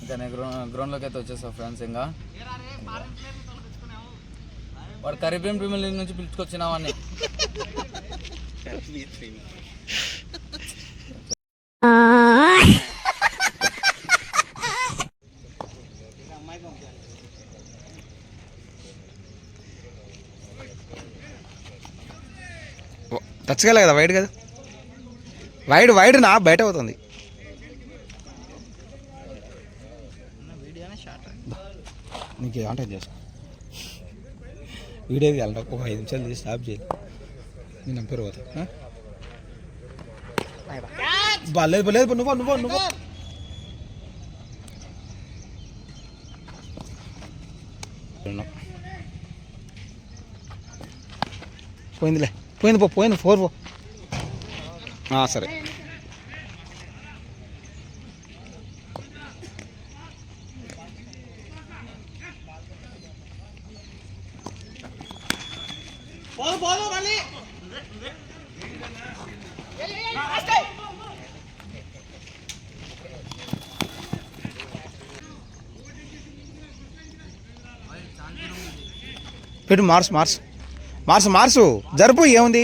ఇంకా నేను గ్రౌ గ్రౌండ్లోకి అయితే వచ్చేసా ఫ్రెండ్స్ ఇంకా. వాడు కరీబియన్ ప్రీమియర్ లీగ్ నుంచి పిలుచుకొచ్చినామని టచ్ కదా వైడ్ కదా? వైడ్ వైడ్ నా బయట అవుతుంది నీకు అంటే చేసుకో వీడియో తీయాలంట ఒక ఐదు నిమిషాలు తీసి స్టాప్ చేయి. నేను నంపేరు పోతా బా లేదు బా, లేదు బా, నువ్వు నువ్వు నువ్వు పోయిందిలే పోయింది పో పోయింది ఫోర్ పో. పోదు పోదు మళ్ళీ పెట్టు మార్స్ మార్స్ మార్స్ మార్సు జరుపు ఏముంది?